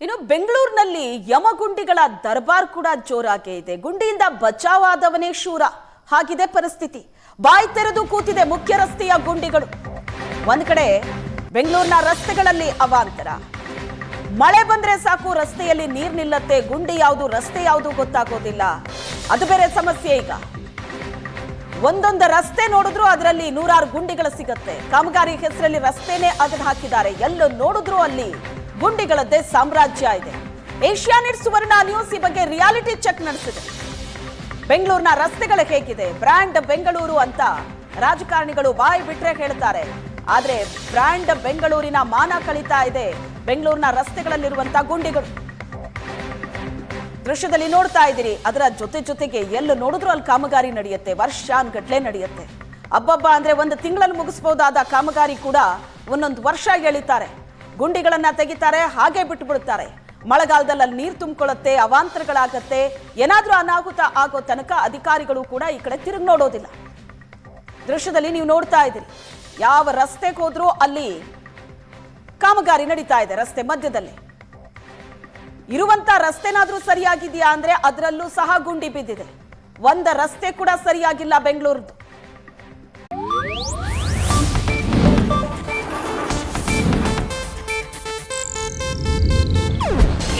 ಇನ್ನು ಬೆಂಗಳೂರಿನಲ್ಲಿ ಯಮಗುಂಡಿಗಳ ದರ್ಬಾರ್ ಕೂಡ ಜೋರಾಗೆ ಇದೆ. ಗುಂಡಿಯಿಂದ ಬಚಾವಾದವನೇ ಶೂರ. ಹಾಗಿದೆ ಪರಿಸ್ಥಿತಿ. ಬಾಯಿ ತೆರೆದು ಕೂತಿದೆ ಮುಖ್ಯ ರಸ್ತೆಯ ಗುಂಡಿಗಳು. ಒಂದ್ ಕಡೆ ಬೆಂಗಳೂರಿನ ರಸ್ತೆಗಳಲ್ಲಿ ಅವಾಂತರ. ಮಳೆ ಬಂದ್ರೆ ಸಾಕು, ರಸ್ತೆಯಲ್ಲಿ ನೀರ್ ನಿಲ್ಲತ್ತೆ. ಗುಂಡಿ ಯಾವುದು, ರಸ್ತೆ ಯಾವುದು ಗೊತ್ತಾಗೋದಿಲ್ಲ. ಅದು ಬೇರೆ ಸಮಸ್ಯೆ ಈಗ. ಒಂದೊಂದು ರಸ್ತೆ ನೋಡಿದ್ರು ಅದರಲ್ಲಿ ನೂರಾರು ಗುಂಡಿಗಳು ಸಿಗತ್ತೆ. ಕಾಮಗಾರಿ ಹೆಸರಲ್ಲಿ ರಸ್ತೆನೇ ಅಗದು ಹಾಕಿದ್ದಾರೆ. ಎಲ್ಲೂ ನೋಡಿದ್ರು ಅಲ್ಲಿ ಗುಂಡಿಗಳದ್ದೇ ಸಾಮ್ರಾಜ್ಯ ಇದೆ. ಏಷ್ಯಾನೆಟ್ ಸುವರ್ಣ ನ್ಯೂಸ್ ಈ ಬಗ್ಗೆ ರಿಯಾಲಿಟಿ ಚೆಕ್ ನಡೆಸಿದೆ. ಬೆಂಗಳೂರಿನ ರಸ್ತೆಗಳು ಹೇಗಿದೆ? ಬ್ರ್ಯಾಂಡ್ ಬೆಂಗಳೂರು ಅಂತ ರಾಜಕಾರಣಿಗಳು ಬಾಯಿ ಬಿಟ್ರೆ ಹೇಳ್ತಾರೆ. ಆದ್ರೆ ಬ್ರ್ಯಾಂಡ್ ಬೆಂಗಳೂರಿನ ಮಾನ ಕಳೀತಾ ಇದೆ. ಬೆಂಗಳೂರಿನ ರಸ್ತೆಗಳಲ್ಲಿರುವಂತ ಗುಂಡಿಗಳು. ದೃಶ್ಯದಲ್ಲಿ ನೋಡ್ತಾ ಇದ್ದೀರಿ. ಅದರ ಜೊತೆ ಜೊತೆಗೆ ಎಲ್ಲ ನೋಡಿದ್ರು ಅಲ್ಲಿ ಕಾಮಗಾರಿ ನಡೆಯುತ್ತೆ. ವರ್ಷಾನ್ಗಟ್ಲೆ ನಡೆಯುತ್ತೆ. ಅಬ್ಬಬ್ಬ ಅಂದ್ರೆ ಒಂದು ತಿಂಗಳಲ್ಲಿ ಮುಗಿಸಬಹುದಾದ ಕಾಮಗಾರಿ ಕೂಡ ಒಂದೊಂದು ವರ್ಷ ಎಳಿತಾರೆ. ಗುಂಡಿಗಳನ್ನ ತೆಗಿತಾರೆ, ಹಾಗೆ ಬಿಟ್ಟು ಬಿಡುತ್ತಾರೆ ಮಳೆಗಾಲದಲ್ಲಿ ಅಲ್ಲಿ ನೀರು ತುಂಬಿಕೊಳ್ಳುತ್ತೆ, ಅವಾಂತರಗಳಾಗತ್ತೆ, ಏನಾದರೂ ಅನಾಹುತ ಆಗೋ ತನಕ ಅಧಿಕಾರಿಗಳು ಕೂಡ ಈ ಕಡೆ ತಿರುಗಿ ನೋಡೋದಿಲ್ಲ. ದೃಶ್ಯದಲ್ಲಿ ನೀವು ನೋಡ್ತಾ ಇದ್ದೀರಿ. ಯಾವ ರಸ್ತೆಗೆ ಹೋದ್ರೂ ಅಲ್ಲಿ ಕಾಮಗಾರಿ ನಡೀತಾ ಇದೆ ರಸ್ತೆ ಮಧ್ಯದಲ್ಲಿ. ಇರುವಂತ ರಸ್ತೆನಾದ್ರೂ ಸರಿಯಾಗಿದೆಯಾ ಅಂದ್ರೆ ಅದರಲ್ಲೂ ಸಹ ಗುಂಡಿ ಬಿದ್ದಿದೆ. ಒಂದ ರಸ್ತೆ ಕೂಡ ಸರಿಯಾಗಿಲ್ಲ ಬೆಂಗಳೂರದ್ದು